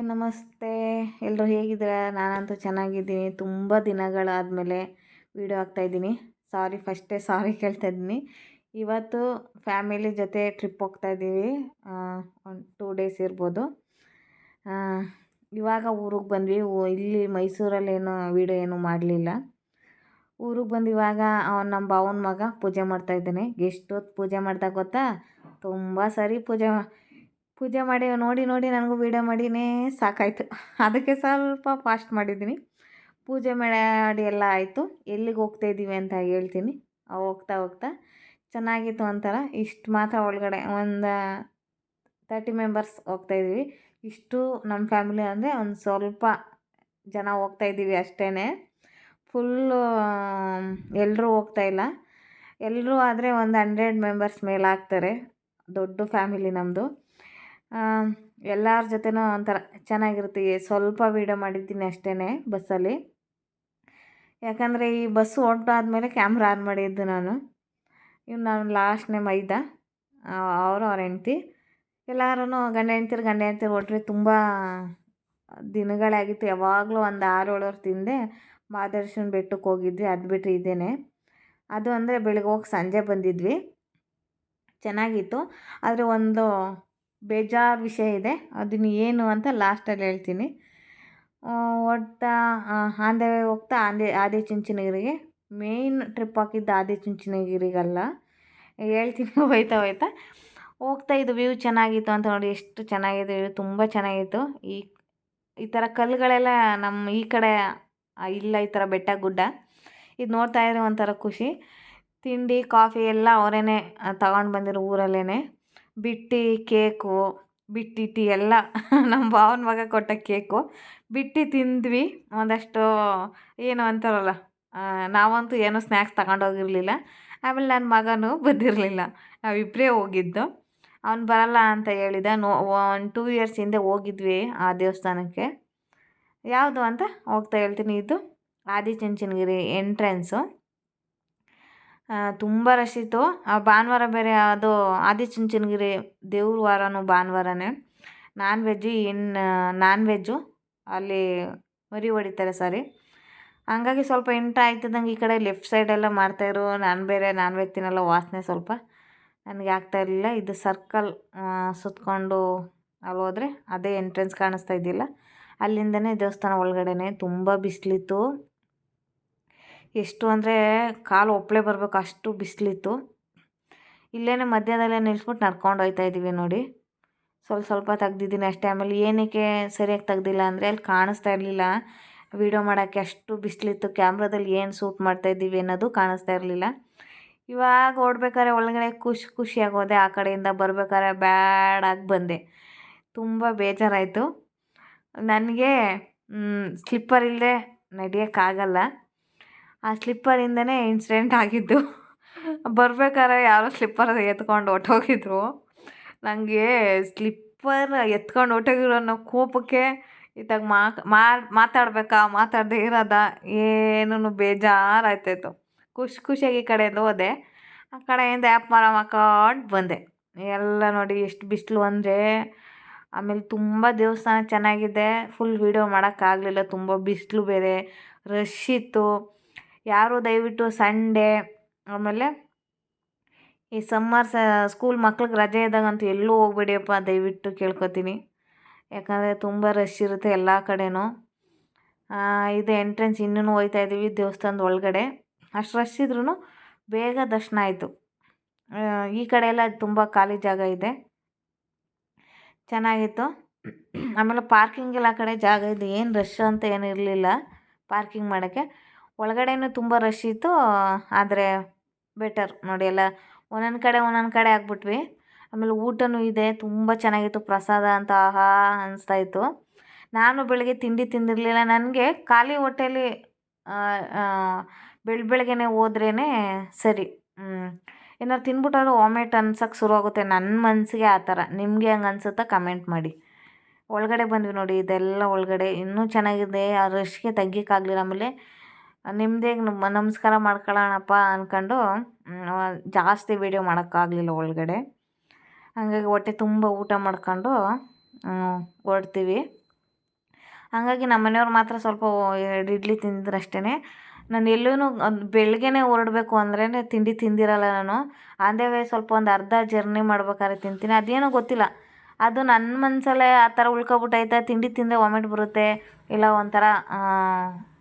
Hi ನಮಸ್ತೆ. ಎಲ್ಲರೂ ಹೇಗಿದ್ದೀರಾ? ನಾನಂತೂ ಚೆನ್ನಾಗಿದ್ದೀನಿ. ತುಂಬ ದಿನಗಳಾದಮೇಲೆ ವೀಡಿಯೋ ಆಗ್ತಾಯಿದ್ದೀನಿ ಸಾರಿ ಫಸ್ಟೇ ಸಾರಿ ಕೇಳ್ತಾ ಇದ್ದೀನಿ. ಇವತ್ತು ಫ್ಯಾಮಿಲಿ ಜೊತೆ ಟ್ರಿಪ್ ಹೋಗ್ತಾಯಿದ್ದೀವಿ ಒಂದು ಟೂ ಡೇಸ್ ಇರ್ಬೋದು. ಇವಾಗ ಊರಿಗೆ ಬಂದ್ವಿ. ಇಲ್ಲಿ ಇಲ್ಲಿ ಮೈಸೂರಲ್ಲೇನು ವೀಡಿಯೋ ಏನು ಮಾಡಲಿಲ್ಲ. ಊರಿಗೆ ಬಂದು ಇವಾಗ ಅವ್ನು ನಮ್ಮ ಭಾವನ ಮಗ ಪೂಜೆ ಮಾಡ್ತಾಯಿದ್ದಾನೆ ಗೆಸ್ಟ್ ಎಷ್ಟೊತ್ತು ಪೂಜೆ ಮಾಡ್ತಾ ಗೊತ್ತಾ? ತುಂಬ ಸರಿ ಪೂಜೆ ಪೂಜೆ ಮಾಡಿ, ನೋಡಿ ನೋಡಿ ನನಗೂ ವೀಡಿಯೋ ಮಾಡಿನೇ ಸಾಕಾಯಿತು. ಅದಕ್ಕೆ ಸ್ವಲ್ಪ ಫಾಸ್ಟ್ ಮಾಡಿದ್ದೀನಿ. ಪೂಜೆ ಮಾಡಿ ಎಲ್ಲ ಆಯಿತು. ಎಲ್ಲಿಗೆ ಹೋಗ್ತಾ ಇದ್ದೀವಿ ಅಂತ ಹೇಳ್ತೀನಿ. ಹೋಗ್ತಾ ಹೋಗ್ತಾ ಚೆನ್ನಾಗಿತ್ತು ಒಂಥರ. ಇಷ್ಟು ಮಾತ್ರ ಒಳಗಡೆ ಒಂದು ತರ್ಟಿ ಮೆಂಬರ್ಸ್ ಹೋಗ್ತಾ ಇದ್ದೀವಿ. ಇಷ್ಟು ನಮ್ಮ ಫ್ಯಾಮಿಲಿ ಅಂದರೆ ಒಂದು ಸ್ವಲ್ಪ ಜನ ಹೋಗ್ತಾ ಇದ್ದೀವಿ ಅಷ್ಟೇ ಫುಲ್ಲು ಎಲ್ಲರೂ ಹೋಗ್ತಾ ಇಲ್ಲ. ಎಲ್ಲರೂ ಆದರೆ ಒಂದು ಹಂಡ್ರೆಡ್ ಮೆಂಬರ್ಸ್ ಮೇಲೆ ಆಗ್ತಾರೆ. ದೊಡ್ಡ ಫ್ಯಾಮಿಲಿ ನಮ್ಮದು ಎಲ್ಲರ ಜೊತೆನೂ ಒಂಥರ ಚೆನ್ನಾಗಿರುತ್ತೆ. ಸ್ವಲ್ಪ ವೀಡಿಯೋ ಮಾಡಿದ್ದೀನಿ ಅಷ್ಟೇ ಬಸ್ಸಲ್ಲಿ. ಯಾಕಂದರೆ ಈ ಬಸ್ಸು ಹೊರಟಾದ್ಮೇಲೆ ಕ್ಯಾಮ್ರಾ ಆನ್ ಮಾಡಿದ್ದು ನಾನು. ಇವ್ನು ನಾನು ಲಾಸ್ಟ್ನೇ ಮೈದ. ಅವರು ಅವ್ರ ಹೆಂಡ್ತಿ. ಎಲ್ಲರೂ ಗಂಡ ಹೆಂಡ್ತಿರು ಗಂಡ ಹೆಂಡ್ತಿರು ಹೊಟ್ಟರೆ ತುಂಬ ದಿನಗಳಾಗಿತ್ತು. ಯಾವಾಗಲೂ ಒಂದು ಆರು ಏಳು ತಿಂದೆ ಮಾದರ್ಶನ ಬೆಟ್ಟಕ್ಕೆ ಹೋಗಿದ್ವಿ. ಅದು ಬಿಟ್ಟರೆ ಇದೇನೆ. ಅದು ಅಂದರೆ ಬೆಳಗ್ಗೆ ಹೋಗಿ ಸಂಜೆ ಬಂದಿದ್ವಿ. ಚೆನ್ನಾಗಿತ್ತು. ಆದರೆ ಒಂದು ಬೇಜಾರು ವಿಷಯ ಇದೆ. ಅದನ್ನು ಏನು ಅಂತ ಲಾಸ್ಟಲ್ಲಿ ಹೇಳ್ತೀನಿ. ಒಟ್ಟಾ ಆಂದೆ ಹೋಗ್ತಾ ಆಂದೆ ಆದಿಚುಂಚನಗಿರಿಗೆ ಮೇಯ್ನ್ ಟ್ರಿಪ್ ಹಾಕಿದ್ದು ಆದಿಚುಂಚನಗಿರಿಗಲ್ಲ ಹೇಳ್ತೀನಿ ಹೋಯ್ತಾ ಹೋಯ್ತಾ. ಹೋಗ್ತಾ ಇದು ವ್ಯೂ ಚೆನ್ನಾಗಿತ್ತು ಅಂತ ನೋಡಿ ಎಷ್ಟು ಚೆನ್ನಾಗಿದೆ ವ್ಯೂ ತುಂಬ ಚೆನ್ನಾಗಿತ್ತು. ಈ ಈ ಥರ ಕಲ್ಲುಗಳೆಲ್ಲ ನಮ್ಮ ಈ ಕಡೆ ಇಲ್ಲ ಈ ಥರ ಬೆಟ್ಟ ಗುಡ್ಡ. ಇದು ನೋಡ್ತಾ ಇದ್ರೆ ಒಂಥರ ಖುಷಿ. ತಿಂಡಿ ಕಾಫಿ ಎಲ್ಲ ಅವರೇನೆ ತಗೊಂಡು ಬಂದಿರೋ ಊರಲ್ಲೇ ಬಿಟ್ಟಿ ಕೇಕು, ಬಿಟ್ಟಿ ಎಲ್ಲ ನಮ್ಮ ಭಾವನ ಮಗ ಕೊಟ್ಟ ಕೇಕು. ಬಿಟ್ಟು ತಿಂದ್ವಿ. ಒಂದಷ್ಟು ಏನು ಅಂತಾರಲ್ಲ ನಾವಂತೂ ಏನೂ ಸ್ನ್ಯಾಕ್ಸ್ ತಗೊಂಡೋಗಿರಲಿಲ್ಲ ಆಮೇಲೆ ನನ್ನ ಮಗನೂ ಬಂದಿರಲಿಲ್ಲ. ನಾವಿಬ್ಬರೇ ಹೋಗಿದ್ದು. ಅವ್ನು ಬರಲ್ಲ ಅಂತ ಹೇಳಿದ. ನೋ ಒನ್ ಟೂ ಇಯರ್ಸ್ ಹಿಂದೆ ಹೋಗಿದ್ವಿ ಆ ದೇವಸ್ಥಾನಕ್ಕೆ. ಯಾವುದು ಅಂತ ಹೋಗ್ತಾ ಹೇಳ್ತೀನಿ. ಇದು ಆದಿಚುಂಚನಗಿರಿ ಎಂಟ್ರೆನ್ಸು. ತುಂಬ ರಶ್ ಇತ್ತು. ಆ, ಭಾನುವಾರ ಬೇರೆ ಅದು ಆದಿಚುಂಚನಗಿರಿ ದೇವ್ರ ವಾರನೂ ಭಾನುವಾರನೇ. ನಾನ್ ವೆಜ್ಜು ಇನ್ನು ನಾನ್ ವೆಜ್ಜು ಅಲ್ಲಿ ಮರಿ ಹೊಡಿತಾರೆ ಸಾರಿ. ಹಂಗಾಗಿ ಸ್ವಲ್ಪ ಇಂಟ ಆಯ್ತದಂಗೆ ಈ ಕಡೆ ಲೆಫ್ಟ್ ಸೈಡೆಲ್ಲ ಮಾಡ್ತಾಯಿದ್ರು ನಾನು ಬೇರೆ ನಾನ್ ವೆಜ್ ತಿನ್ನಲ್ಲ, ವಾಸನೆ ಸ್ವಲ್ಪ. ನನಗೆ ಆಗ್ತಾ ಇರಲಿಲ್ಲ. ಇದು ಸರ್ಕಲ್ ಸುತ್ತಕೊಂಡು ಅಲ್ಲಿ ಹೋದರೆ ಅದೇ ಎಂಟ್ರೆನ್ಸ್ ಕಾಣಿಸ್ತಾ ಇದ್ದಿಲ್ಲ. ಅಲ್ಲಿಂದನೇ ದೇವಸ್ಥಾನ ಒಳಗಡೆನೇ ತುಂಬ ಬಿಸಿಲಿತ್ತು. ಎಷ್ಟು ಅಂದರೆ ಕಾಲು ಒಪ್ಪಳೆ ಬರಬೇಕು, ಅಷ್ಟು ಬಿಸಿಲಿತ್ತು. ಇಲ್ಲೇ ಮಧ್ಯದಲ್ಲೇ ನಿಲ್ಸ್ಬಿಟ್ಟು ನಡ್ಕೊಂಡು ಹೋಗ್ತಾ ಇದ್ದೀವಿ ನೋಡಿ. ಸ್ವಲ್ಪ ಸ್ವಲ್ಪ ತೆಗ್ದಿದ್ದೀನಿ ಅಷ್ಟೇ. ಆಮೇಲೆ ಏನಕ್ಕೆ ಸರಿಯಾಗಿ ತೆಗ್ದಿಲ್ಲ ಅಂದರೆ ಅಲ್ಲಿ ಕಾಣಿಸ್ತಾ ಇರಲಿಲ್ಲ. ವೀಡಿಯೋ ಮಾಡೋಕ್ಕೆ ಅಷ್ಟು ಬಿಸಿಲಿತ್ತು. ಕ್ಯಾಮ್ರಾದಲ್ಲಿ ಏನು ಸೂಟ್ ಮಾಡ್ತಾ ಇದ್ದೀವಿ ಅನ್ನೋದು ಕಾಣಿಸ್ತಾ ಇರಲಿಲ್ಲ. ಇವಾಗ ಓಡ್ಬೇಕಾದ್ರೆ ಒಳಗಡೆ ಖುಷಿ ಖುಷಿಯಾಗಿ ಹೋದೆ ಆ ಕಡೆಯಿಂದ ಬರ್ಬೇಕಾದ್ರೆ ಬ್ಯಾಡಾಗಿ ಬಂದೆ. ತುಂಬ ಬೇಜಾರಾಯಿತು. ನನಗೆ ಸ್ಲಿಪ್ಪರ್ ಇಲ್ಲದೆ ನಡೆಯೋಕ್ಕಾಗಲ್ಲ. ಆ ಸ್ಲಿಪ್ಪರಿಂದನೇ ಇನ್ಸಿಡೆಂಟ್ ಆಗಿದ್ದು. ಬರ್ಬೇಕಾದ್ರೆ ಯಾರೋ ಸ್ಲಿಪ್ಪರ್ ಎತ್ಕೊಂಡು ಹೊರ್ಟೋಗಿದ್ರು. ನನಗೆ ಸ್ಲಿಪ್ಪರ್ ಎತ್ಕೊಂಡು ಹೊಟ್ಟೋಗಿರೋ ಅನ್ನೋ ಕೋಪಕ್ಕೆ ಇತ್ತಾಗ ಮಾತಾಡಬೇಕಾ? ಮಾತಾಡದೇ ಇರೋದ? ಏನೂ ಬೇಜಾರಾಯ್ತಾಯಿತ್ತು ಖುಷಿ ಖುಷಿಯಾಗಿ ಈ ಕಡೆಯಿಂದ ಹೋದೆ. ಆ ಕಡೆಯಿಂದ ಆ್ಯಪ್ ಮರ ಮಾಡ್ಕೊಂಡು ಬಂದೆ. ಎಲ್ಲ ನೋಡಿ ಎಷ್ಟು ಬಿಸಿಲು ಅಂದರೆ, ಆಮೇಲೆ ತುಂಬ ದೇವಸ್ಥಾನ ಚೆನ್ನಾಗಿದೆ. ಫುಲ್ ವೀಡಿಯೋ ಮಾಡೋಕ್ಕಾಗಲಿಲ್ಲ. ತುಂಬ ಬಿಸಿಲು ಬೇರೆ. ರಶ್ ಇತ್ತು. ಯಾರು ದಯವಿಟ್ಟು ಸಂಡೇ, ಆಮೇಲೆ ಈ ಸಮ್ಮರ್ ಸ್ಕೂಲ್ ಮಕ್ಳಿಗೆ ರಜೆ ಇದ್ದಾಗಂತೂ ಎಲ್ಲೂ ಹೋಗ್ಬೇಡಿಯಪ್ಪ, ದಯವಿಟ್ಟು ಕೇಳ್ಕೊತೀನಿ. ಯಾಕಂದರೆ ತುಂಬ ರಶ್ ಇರುತ್ತೆ ಎಲ್ಲ ಕಡೆನೂ. ಇದು ಎಂಟ್ರೆನ್ಸ್ ಇನ್ನೂ ಹೋಗ್ತಾ ಇದ್ದೀವಿ ದೇವಸ್ಥಾನದ ಒಳಗಡೆ. ಅಷ್ಟು ರಶ್ ಇದ್ರೂ ಬೇಗ ದರ್ಶನ ಆಯಿತು. ಈ ಕಡೆ ಎಲ್ಲ ತುಂಬ ಖಾಲಿ ಜಾಗ ಇದೆ. ಚೆನ್ನಾಗಿತ್ತು. ಆಮೇಲೆ ಪಾರ್ಕಿಂಗ್ ಎಲ್ಲ ಕಡೆ ಜಾಗ ಇದೆ. ಏನು ರಶ್ ಅಂತ ಏನು ಇರಲಿಲ್ಲ. ಪಾರ್ಕಿಂಗ್ ಮಾಡೋಕ್ಕೆ. ಒಳಗಡೆನೂ ತುಂಬ ರಶ್ ಇತ್ತು, ಆದರೆ ಬೆಟರ್ ನೋಡಿ ಎಲ್ಲ ಒಂದೊಂದು ಕಡೆ ಒಂದೊಂದು ಕಡೆ ಆಗ್ಬಿಟ್ವಿ. ಆಮೇಲೆ ಊಟನೂ ಇದೆ, ತುಂಬ ಚೆನ್ನಾಗಿತ್ತು. ಪ್ರಸಾದ ಅಂತ ಆಹಾ ಅನಿಸ್ತಾ ಇತ್ತು. ನಾನು ಬೆಳಗ್ಗೆ ತಿಂಡಿ ತಿಂದಿರಲಿಲ್ಲ. ನನಗೆ ಖಾಲಿ ಹೊಟ್ಟೆಲಿ ಬೆಳ, ಬೆಳಗ್ಗೆನೆ ಹೋದ್ರೇ ಸರಿ. ಏನಾರು ತಿನ್ಬಿಟ್ಟಾದ್ರೂ ವಾಮಿಟ್ ಅನ್ಸಕ್ಕೆ ಶುರು ಆಗುತ್ತೆ ನನ್ನ ಮನಸ್ಸಿಗೆ ಆ ಥರ. ನಿಮಗೆ ಹಂಗೆ ಅನ್ಸುತ್ತಾ ಕಮೆಂಟ್ ಮಾಡಿ. ಒಳಗಡೆ ಬಂದ್ವಿ ನೋಡಿ, ಇದೆಲ್ಲ ಒಳಗಡೆ. ಇನ್ನೂ ಚೆನ್ನಾಗಿದೆ. ಆ ರಶ್ಗೆ ತಗ್ಗಿಕ್ಕಾಗಲಿಲ್ಲ ಆಮೇಲೆ ನಿಮ್ಮದೇ ನಮಸ್ಕಾರ ಮಾಡ್ಕೊಳ್ಳೋಣಪ್ಪ ಅಂದ್ಕೊಂಡು ಜಾಸ್ತಿ ವೀಡಿಯೋ ಮಾಡೋಕ್ಕಾಗಲಿಲ್ಲ ಒಳಗಡೆ. ಹಾಗಾಗಿ ಹೊಟ್ಟೆ ತುಂಬ ಊಟ ಮಾಡ್ಕೊಂಡು ಹೊರಡ್ತೀವಿ. ಹಾಗಾಗಿ ನಮ್ಮ ಮನೆಯವ್ರು ಮಾತ್ರ ಸ್ವಲ್ಪ ಎರಡು ಇಡ್ಲಿ ತಿಂದ್ರಷ್ಟೇ ನಾನು ಎಲ್ಲೂ ಬೆಳಗ್ಗೆನೇ ಹೊರಡಬೇಕು ಅಂದ್ರೇ ತಿಂಡಿ ತಿಂದಿರಲ್ಲ ನಾನು. ಆನ್ ಸ್ವಲ್ಪ ಒಂದು ಅರ್ಧ ಜರ್ನಿ ಮಾಡ್ಬೇಕಾದ್ರೆ ತಿಂತೀನಿ. ಅದೇನೋ ಗೊತ್ತಿಲ್ಲ. ಅದು ನನ್ನ ಮನಸಲ್ಲೇ ಆ ಥರ ಉಳ್ಕೊಬಿಟ್ಟೈತೆ ತಿಂಡಿ ತಿಂದರೆ ವಾಮಿಟ್ ಬರುತ್ತೆ, ಇಲ್ಲ ಒಂಥರ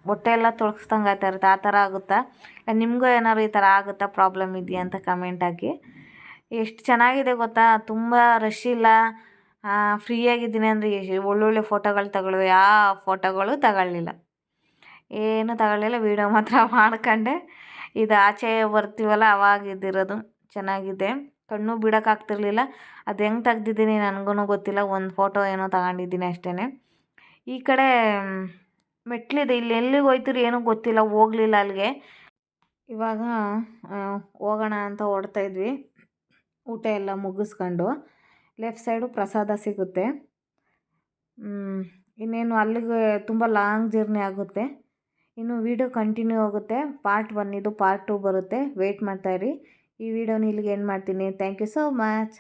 ಹೊಟ್ಟೆ ಎಲ್ಲ ತೊಳಸ್ದಂಗೆ ಆಗ್ತಾ ಇರುತ್ತೆ ಆ ಥರ ಆಗುತ್ತಾ? ನಿಮಗೂ ಏನಾದ್ರು ಈ ಥರ ಆಗುತ್ತಾ? ಪ್ರಾಬ್ಲಮ್ ಇದೆಯಾ ಅಂತ ಕಮೆಂಟ್ ಹಾಕಿ. ಎಷ್ಟು ಚೆನ್ನಾಗಿದೆ ಗೊತ್ತಾ? ತುಂಬ ರಶ್ ಇಲ್ಲ. ಫ್ರೀಯಾಗಿದ್ದೀನಿ ಅಂದರೆ ಒಳ್ಳೊಳ್ಳೆ ಫೋಟೋಗಳು ತಗೊಳ್ಳೋ ಯಾವ ಫೋಟೋಗಳು ತಗೊಳ್ಳಿಲ್ಲ. ಏನೂ ತಗೊಳ್ಳಿಲ್ಲ ವೀಡಿಯೋ ಮಾತ್ರ ಮಾಡ್ಕೊಂಡೆ. ಇದು ಆಚೆ ಬರ್ತೀವಲ್ಲ, ಅವಾಗ ಇದ್ದಿರೋದು ಚೆನ್ನಾಗಿದೆ. ಕಣ್ಣು ಬಿಡೋಕ್ಕಾಗ್ತಿರ್ಲಿಲ್ಲ ಅದು ಹೆಂಗೆ ತೆಗ್ದಿದ್ದೀನಿ ನನಗೂ ಗೊತ್ತಿಲ್ಲ. ಒಂದು ಫೋಟೋ ಏನೋ ತಗೊಂಡಿದ್ದೀನಿ ಅಷ್ಟೇ ಈ ಕಡೆ ಮೆಟ್ಲಿದೆ. ಇಲ್ಲಿ ಎಲ್ಲಿಗೆ ಹೋಯ್ತಿರಿ ಏನೂ ಗೊತ್ತಿಲ್ಲ, ಹೋಗಲಿಲ್ಲ ಅಲ್ಲಿಗೆ. ಇವಾಗ ಹೋಗೋಣ ಅಂತ ಹೊರಡ್ತಾ ಇದ್ವಿ. ಊಟ ಎಲ್ಲ ಮುಗಿಸ್ಕೊಂಡು ಲೆಫ್ಟ್ ಸೈಡು ಪ್ರಸಾದ ಸಿಗುತ್ತೆ. ಇನ್ನೇನು ಅಲ್ಲಿಗೆ ತುಂಬ ಲಾಂಗ್ ಜರ್ನಿ ಆಗುತ್ತೆ. ಇನ್ನು ವೀಡಿಯೋ ಕಂಟಿನ್ಯೂ ಆಗುತ್ತೆ. ಪಾರ್ಟ್ ಒನ್ ಇದು ಪಾರ್ಟ್ ಟು ಬರುತ್ತೆ. ವೆಯ್ಟ್ ಮಾಡ್ತಾಯಿರಿ ಈ ವಿಡಿಯೋನ ಇಲ್ಲಿಗೆ ಏನು ಮಾಡ್ತೀನಿ. Thank you so much.